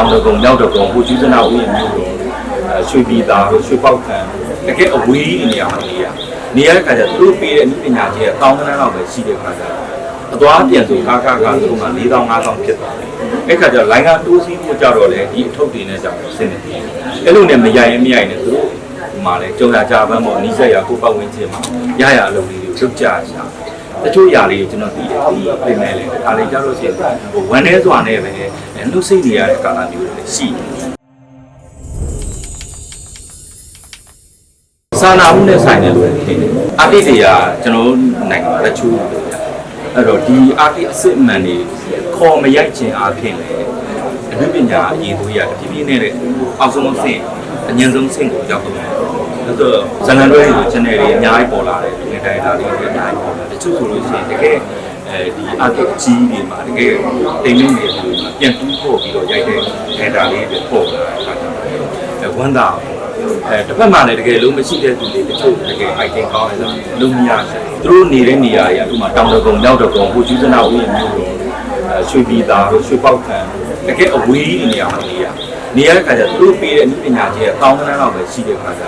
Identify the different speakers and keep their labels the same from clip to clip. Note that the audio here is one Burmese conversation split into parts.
Speaker 1: တောင်တကုံမြောက်တကုံကိုကျူးစနာဥယျာဉ်မျိုးတို့အဲရွှေပြည်သားတို့ရွှေပေါက်ခံတကယ်အဝေးနေရာမှာနေရနေရတဲ့ခါကျသူတို့ပေးတဲ့ပညာကြီးကတောင်းတန်းလောက်ပဲရှိတဲ့ခါကျအသွားပြန်ဆိုကားကားကားဆိုမှ4000 5000ဖြစ်သွားတယ်အဲ့ခါကျလိုင်းကတိုးစီးဖို့ကြတော့လေဒီအထုပ်တွေနဲ့ကြောင့်ဆင်းနေတယ်အဲ့လိုနဲ့မရိုင်ရင်မရိုင်နဲ့သူတို့ဒီမှာလေကြုံရကြပန်းပေါ့နီးစက်ရကိုပတ်ဝန်းကျင်မှာရရအလုပ်လေးတွေလုပ်ကြရှာ တချို့ຢာလေးကိုကျွန်တော်သိတယ်ဒီပြင်မဲ့လေဒါလေးကြလို့ရှိရင်ဟိုဝမ်းနေစွာနဲ့ပဲလှုပ်စိတ်နေရတဲ့ကာလမျိုးတွေရှိတယ်စာနာမှုနဲ့ဆိုင်တယ်လို့ထင်တယ်အာတိတွေကကျွန်တော်တို့နိုင်ငံမှာတချို့အဲ့တော့ဒီအာတိအစစ်အမှန်တွေခေါ်မရိုက်ခြင်းအပြင်လေအနုပညာအရေးသူရတဖြည်းဖြည်းနဲ့တဲ့အောက်ဆုံးဆင့်အញ្ញံဆုံးဆင့်ကိုရောက်တော့တယ်အဲ့တော့ဇလန်တွဲတွေ channel တွေအများကြီးပေါ်လာတယ်ဒီနေ့တိုင်းတာတွေအများကြီးပေါ်လာတယ်တ ချို့ဆိုလို့ရှိရင်တကယ်အဲဒီအာတိအကြီးတွေမှာတကယ်တိမ်နေနေတယ်ပြန်တူးဖို့ပြီးတော့ရိုက်တဲ့ data လေးတွေပေါ်လာတာအဲဝမ်းသာအဲတစ်ဖက်မှာလည်းတကယ်လုံးမရှိတဲ့သူတွေတချို့တကယ် item ကောင်းနေတာလုံးမရဘူးသူတို့နေတဲ့နေရာတွေကဥမာတောင်တကုံမြောက်တကုံကိုကျူးစနာဥယျာဉ်မျိုးတို့အဲရွှေပြည်သားတို့ရွှေပေါက်ခံတကယ်အဝေးနေရာမှာနေရနေရတဲ့ခါကျသူတို့ပေးတဲ့ပညာကြီးကတောင်းတန်းလောက်ပဲရှိတဲ့ခါကျ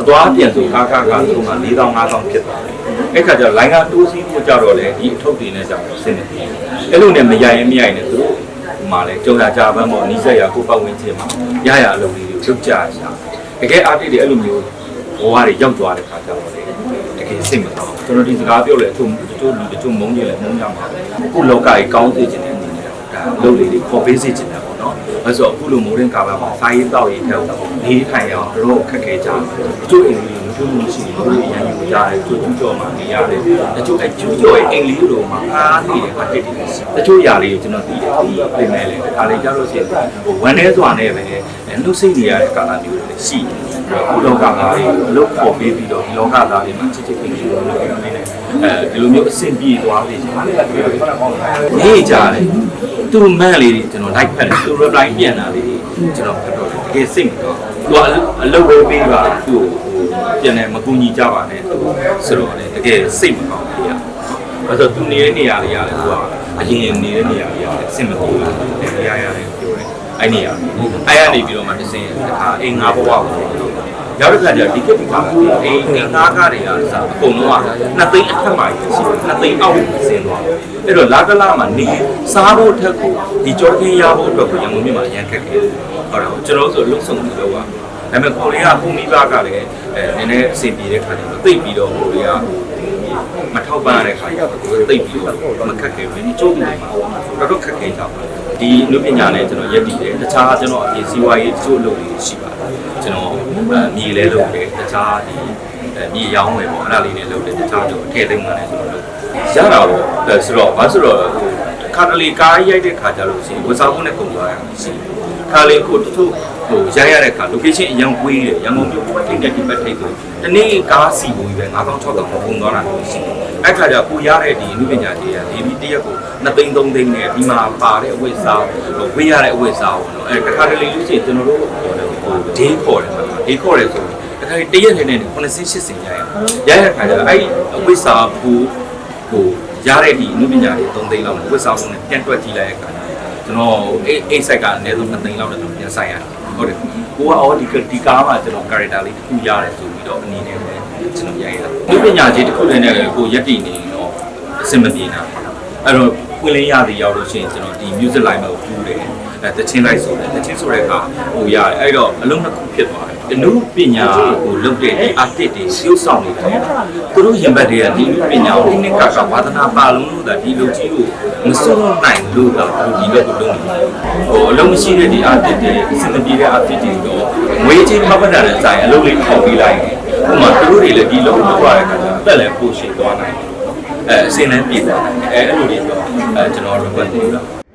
Speaker 1: အသွားပြန်ဆိုကားကားကားဆိုမှ4000 5000ဖြစ်သွားတယ်အဲ့ခါကျလိုင်းကတိုးစီးဖို့ကြတော့လေဒီအထုပ်တွေနဲ့ကြောင့်ဆင်းနေတယ်အဲ့လိုနဲ့မရိုင်ရင်မရိုင်နဲ့သူတို့ဒီမှာလေကြုံရကြပန်းပေါ့နီးစက်ရကိုပတ်ဝန်းကျင်မှာရရအလုပ်လေးတွေလုပ်ကြရှာတကယ်အားတိတွေအဲ့လိုမျိုးဘဝတွေရောက်သွားတဲ့ခါကျတော့လေတကယ်စိတ်မကောင်းကျွန်တော်ဒီစကားပြောလေအချို့တချို့လူတချို့မုန်းကြလေမုန်းကြမှာအခုလောကကြီးကောင်းစေခြင်းတဲ့အနေနဲ့ ဒါအလုပ်လေးတွေခေါ်ပေးစေခြင်းတယ်ပေါ့နော်အဲဆိုအခုလိုမိုးရင်ကာလာမှာစာရေးတောက်ရေးထဲတော့နေထိုင်အောင်တို့ခက်ခဲကြတယ်တချို့အိမ်လေးမပြုံးလို့ရှိရင်တို့ရန်ယူကြတယ်ကျူးကျူးကြော်မှနေရတယ်တချို့အဲကျူးကြော်ရဲ့အိမ်လေးတို့မှာအားနေတဲ့ဟာတစ်တွေတချို့ຢာလေးကိုကျွန်တော်သိတယ်ဒီပြင်မဲ့လေဒါလေးကြလို့ရှိရင်ဟိုဝမ်းနေစွာနဲ့ပဲလှုပ်စိတ်နေရတဲ့ကာလမျိုးတွေရှိတယ် အခုလောကသားတွေအလုပ်ပေါ်ပေးပြီးတော့ဒီလောကသားတွေမှာချစ်ချစ်ခင်ခင်လုပ်နေတယ်အဲဒီလိုမျိုးအဆင်ပြေသွားစေချင်တယ်နေကြတယ်သူတို့မန့်လေးတွေကျွန်တော် like ဖက်တယ်သူ reply ပြန်တာလေးတွေကျွန်တော်ဖတ်တော့တကယ်စိတ်မကောင်းသူကအလုပ်ပဲပေးပါသူ့ကိုပြန်တယ်မကူညီကြပါနဲ့သူဆိုတော့လေတကယ်စိတ်မကောင်းဘူးရအဲဆိုသူနေတဲ့နေရာလေးရတယ်သူကအရင်နေတဲ့နေရာလေးရတယ်စိတ်မကောင်းဘူးနေရာရတယ်ပြောတယ် အဲ့နေရာအဲ့ရနေပြီးတော့မှတစ်စင်းတစ်ခါအိမ်ငါဘဝကိုရောက်တဲ့ခါကျဒီကတိကားအိမ်အိမ်သားကားတွေကစအကုန်လုံးကနှစ်သိန်းအထက်မှာရှိတယ်နှစ်သိန်းအောက်ကိုဆင်းသွားတယ်အဲ့တော့လာကလာမှာနေစားဖို့ထက်ကိုဒီကြောခင်းရဖို့အတွက်ကိုရန်ကုန်မြို့မှာရန်ခက်ခဲ့တယ်ဟုတ်တယ်ကျွန်တော်တို့ဆိုလုံဆောင်ပြီးတော့ကဒါပေမဲ့ကိုရီးယားပုံမိဘကလည်းအဲနည်းနည်းအဆင်ပြေတဲ့ခါကျတော့သိပြီးတော့ကိုရီးယား မထောက်ပံ့ရတဲ့ခါကျတော့သိပြီးတော့မခက်ခဲဘူးဒီကျိုးနေမှာတော့တော့ခက်ခဲကြပါဒီလူပညာနဲ့ကျွန်တော်ရက်တည်တယ်တခြားကျွန်တော်အပြင်စီးပွားရေးကျိုးလုပ်နေရှိပါတယ်ကျွန်တော်မြေလဲလုပ်တယ်တခြားဒီမြေရောင်းဝယ်ပေါ့အဲ့ဒါလေးနဲ့လုပ်တယ်တခြားတော့အထည့်သိမ်းမှလည်းကျွန်တော်လုပ်ရတာတော့ဆိုတော့ဘာဆိုတော့ခါတလေကားရိုက်တဲ့ခါကျလို့ရှိရင်ဝစားဖို့နဲ့ကုန်သွားတာရှိတယ် ခါလေးကိုတချို့ဟိုရိုက်ရတဲ့ခါ location အရင်ဝေးတယ်ရန်ကုန်မြို့ထိတ်တဲ့ဒီဘက်ထိတ်ကိုတနေ့ကားစီဘူးပဲ9000 6000ပုံသွားတာမျိုးရှိတယ်အဲ့ခါကျကိုရတဲ့ဒီအမှုပညာကြီးကဒီပြီးတရက်ကို2သိန်း3သိန်းနဲ့ဒီမှာပါတဲ့အဝိစားဝေးရတဲ့အဝိစားပေါ့နော်အဲ့ခါတလေလို့ရှိရင်ကျွန်တော်တို့ဟိုဒေးခေါ်တယ်မှာဒေးခေါ်တယ်ဆိုတခါတရက်နဲ့နဲ့90 80ရရရရတဲ့ခါကျတော့အဲ့အဝိစားဘူးဟိုရတဲ့ဒီအမှုပညာကြီး3သိန်းလောက်ဝိစားဖို့နဲ့ပြန်တွက်ကြည့်လိုက်တဲ့အခါ ကျွန်တော်အိတ်အိတ်ဆိုင်ကအနည်းဆုံး2သိန်းလောက်နဲ့ကျွန်တော်ပြန်ဆိုင်ရတယ်ဟုတ်တယ်ကိုကအော်ဒီဒီကားမှာကျွန်တော် character လေးတစ်ခုရတယ်ဆိုပြီးတော့အနေနဲ့ပဲကျွန်တော်ရိုက်ရတာဒီပညာကြီးတစ်ခုတည်းနဲ့ကိုရက်တည်နေတော့အဆင်မပြေနိုင်ဘူးအဲ့တော့ပွင့်လင်းရသည်ရောက်လို့ရှိရင်ကျွန်တော်ဒီ music line မှာပူးတယ် အဲတချင်းလိုက်ဆိုတယ်တချင်းဆိုတဲ့အခါဟိုရတယ်အဲ့တော့အလုံးတစ်ခုဖြစ်သွားတယ်အနုပညာကိုလုပ်တဲ့ဒီ artist တွေရုပ်ဆောင်နေတာသူတို့ရင်ဘတ်တွေကဒီပညာကိုဒီနေ့ကကဝါသနာပါလုံးလို့ဒါဒီလူကြီးကိုမစွန့်နိုင်လို့ဒါဒီဘက်ကိုလုပ်နေတယ်ဟိုအလုံးမရှိတဲ့ဒီ artist တွေအစင်ပြေတဲ့ artist တွေတော့ငွေချင်းထောက်ပံ့တာနဲ့ဆိုင်အလုပ်လေးထောက်ပေးလိုက်တယ်ဥပမာသူတို့တွေလည်းဒီလုံးလုပ်ရတဲ့အခါကျတော့အသက်လည်းပိုရှိသွားနိုင်တယ်အဲအစင်လည်းပြည့်သွားနိုင်တယ်အဲအဲ့လိုတွေတော့အဲကျွန်တော် request လုပ်တာ